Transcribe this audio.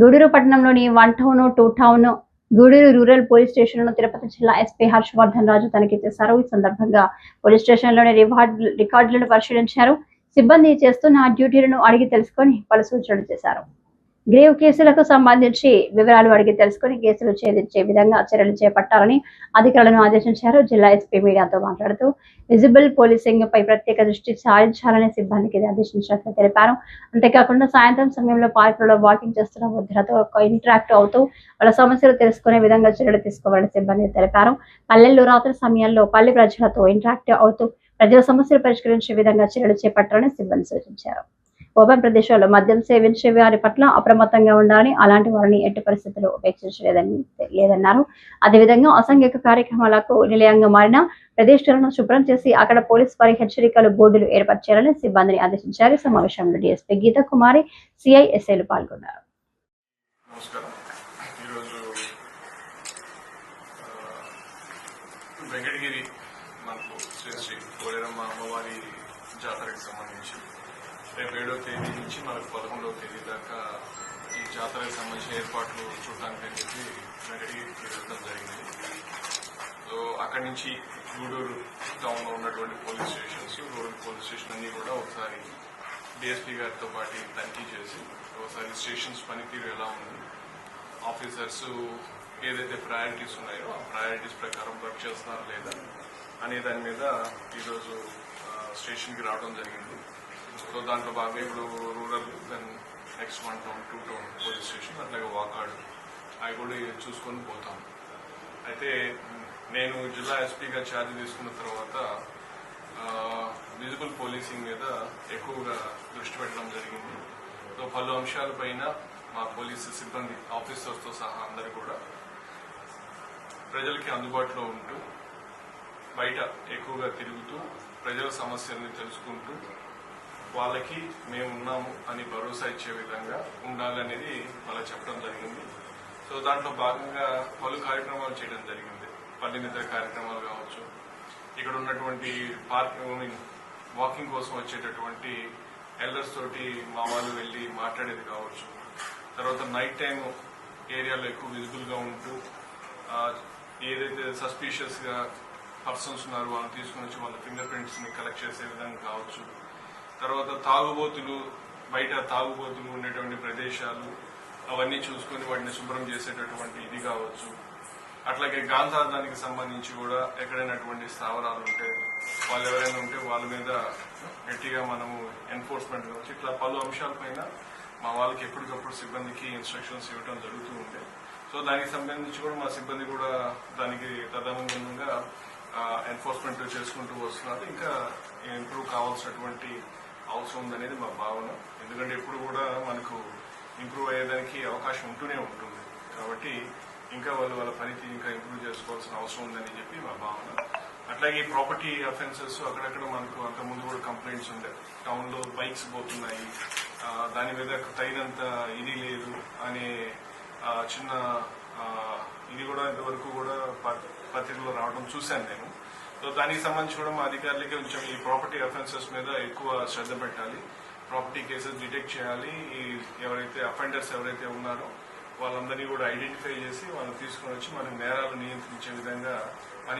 గూడూరు పట్టణంలోని one town two town Gudur rural police స్టేషన్లో తిరుపతి జిల్లా ఎస్పీ హర్షవర్ధన్ రాజు తనిఖీ చేశారు. ఈ సందర్భంగా పోలీస్ స్టేషన్లోని రివార్డ్ రికార్డులను పరిశీలించారు. సిబ్బంది చేస్తున్న డ్యూటీలను అడిగి తెలుసుకొని పలు సూచనలు చేశారు. గ్రేవ్ కేసులకు సంబంధించి వివరాలు అడిగి తెలుసుకొని కేసులు ఛేదించే విధంగా చర్యలు చేపట్టాలని అధికారులను ఆదేశించారు. జిల్లా ఎస్పీ మీడియాతో మాట్లాడుతూ విజిబుల్ పోలీసింగ్ పై ప్రత్యేక దృష్టి సారించాలని సిబ్బందికి ఆదేశించినట్లు తెలిపారు. అంతేకాకుండా సాయంత్రం సమయంలో పార్కులలో వాకింగ్ చేస్తున్న వృద్ధులతో ఇంటరాక్ట్ అవుతూ వాళ్ళ సమస్యలు తెలుసుకునే విధంగా చర్యలు తీసుకోవాలని సిబ్బంది తెలిపారు. పల్లెల్లో రాత్రి సమయంలో పల్లె ప్రజలతో ఇంటరాక్ట్ అవుతూ ప్రజల సమస్యలు పరిష్కరించే విధంగా చర్యలు చేపట్టాలని సిబ్బంది సూచించారు. ఓపెన్ ప్రదేశాల్లో మద్యం సేవించే వారి పట్ల అప్రమత్తంగా ఉండాలని అలాంటి వారిని ఎట్టి పరిస్థితుల్లో ఉపేక్షించలేదని లేదన్నారు. అదేవిధంగా అసాంఘిక కార్యక్రమాలకు నిలయంగా మారిన ప్రదేశాలను శుభ్రం చేసి అక్కడ పోలీస్ వారి హెచ్చరికలు బోర్డులు ఏర్పరచాలని సిబ్బందిని ఆదేశించారు. సమావేశంలో డిఎస్పీ గీతా కుమారి సిఐఎస్ఐలు పాల్గొన్నారు. వెంకటగిరి మనకు శ్రీ శ్రీ కోలేరమ్మ అమ్మవారి జాతరకు సంబంధించి రేపు ఏడవ తేదీ నుంచి మనకు పదకొండవ తేదీ దాకా ఈ జాతరకు సంబంధించిన ఏర్పాట్లు చూడటానికి అని చెప్పి వెంకటగిరికి వెళ్ళడం జరిగింది. సో అక్కడి నుంచి గూడూరు టౌన్లో ఉన్నటువంటి police stations rural police station అన్ని కూడా ఒకసారి డిఎస్పీ గారితో పాటు తనిఖీ చేసి ఒకసారి స్టేషన్స్ పనితీరు ఎలా ఉంది ఆఫీసర్స్ ఏదైతే ప్రయారిటీస్ ఉన్నాయో ఆ ప్రయారిటీస్ ప్రకారం వర్క్ చేస్తున్నారా లేదా అనే దాని మీద ఈరోజు స్టేషన్కి రావడం జరిగింది. సో దాంట్లో భాగంగా ఇప్పుడు rural then next one town two town police station అట్లాగే వాకాడు. అవి కూడా చూసుకొని పోతాం. అయితే నేను జిల్లా ఎస్పీగా ఛార్జ్ తీసుకున్న తర్వాత విజిబుల్ పోలీసింగ్ మీద ఎక్కువగా దృష్టి పెట్టడం జరిగింది. సో పలు అంశాలపైన మా పోలీసు సిబ్బంది ఆఫీసర్స్తో సహా అందరూ కూడా ప్రజలకి అందుబాటులో ఉంటూ బయట ఎక్కువగా తిరుగుతూ ప్రజల సమస్యల్ని తెలుసుకుంటూ వాళ్ళకి మేము ఉన్నాము అని భరోసా ఇచ్చే విధంగా ఉండాలనేది వాళ్ళకి చెప్పడం జరిగింది. సో దాంట్లో భాగంగా పలు కార్యక్రమాలు చేయడం జరిగింది. పల్లె నిద్ర కార్యక్రమాలు కావచ్చు. ఇక్కడ ఉన్నటువంటి పార్క్ మీన్ వాకింగ్ కోసం వచ్చేటటువంటి ఎల్డర్స్ తోటి మా వాళ్ళు వెళ్ళి మాట్లాడేది కావచ్చు. తర్వాత నైట్ టైం ఏరియాలో ఎక్కువ విజిబుల్గా ఉంటూ ఏదైతే సస్పీషియస్గా పర్సన్స్ ఉన్నారో వాళ్ళని తీసుకుని వచ్చి వాళ్ళ ఫింగర్ ప్రింట్స్ని కలెక్ట్ చేసే విధంగా కావచ్చు. తర్వాత తాగుబోతులు బయట తాగుబోతులు ఉండేటువంటి ప్రదేశాలు అవన్నీ చూసుకొని వాటిని శుభ్రం చేసేటటువంటి ఇది కావచ్చు. అట్లాగే గాంధార్థానికి సంబంధించి కూడా ఎక్కడైనటువంటి స్థావరాలు ఉంటే వాళ్ళు ఎవరైనా ఉంటే వాళ్ళ మీద గట్టిగా మనము ఎన్ఫోర్స్మెంట్ కావచ్చు. ఇట్లా పలు అంశాలపైన మా వాళ్ళకి ఎప్పటికప్పుడు సిబ్బందికి ఇన్స్ట్రక్షన్స్ ఇవ్వడం జరుగుతూ ఉంటాయి సో దానికి సంబంధించి కూడా మా సిబ్బంది కూడా దానికి తదనుగుణంగా ఎన్ఫోర్స్మెంట్ చేసుకుంటూ వస్తున్నారు. ఇంకా ఇంప్రూవ్ కావాల్సినటువంటి అవసరం ఉందనేది మా భావన. ఎందుకంటే ఎప్పుడు కూడా మనకు ఇంప్రూవ్ అయ్యేదానికి అవకాశం ఉంటూనే ఉంటుంది. కాబట్టి ఇంకా వాళ్ళు వాళ్ళ పనికి ఇంకా ఇంప్రూవ్ చేసుకోవాల్సిన అవసరం ఉందని చెప్పి మా భావన. అట్లాగే ప్రాపర్టీ అఫెన్సెస్ అక్కడక్కడ మనకు అంతకుముందు కూడా కంప్లైంట్స్ ఉండే. టౌన్లో బైక్స్ పోతున్నాయి. దాని మీద తగినంత ఇది లేదు అనే చిన్న ఇది కూడా ఇంతవరకు కూడా ప- పత్రికలో రావడం చూశాను నేను. సో దానికి సంబంధించి కూడా మా అధికారులకి కొంచెం ఈ ప్రాపర్టీ అఫెన్సెస్ మీద ఎక్కువ శ్రద్ధ పెట్టాలి. ప్రాపర్టీ కేసెస్ డిటెక్ట్ చేయాలి. ఈ ఎవరైతే అఫెండర్స్ ఎవరైతే ఉన్నారో వాళ్ళందరినీ కూడా ఐడెంటిఫై చేసి వాళ్ళని తీసుకుని వచ్చి మన నేరాలు నియంత్రించే విధంగా పని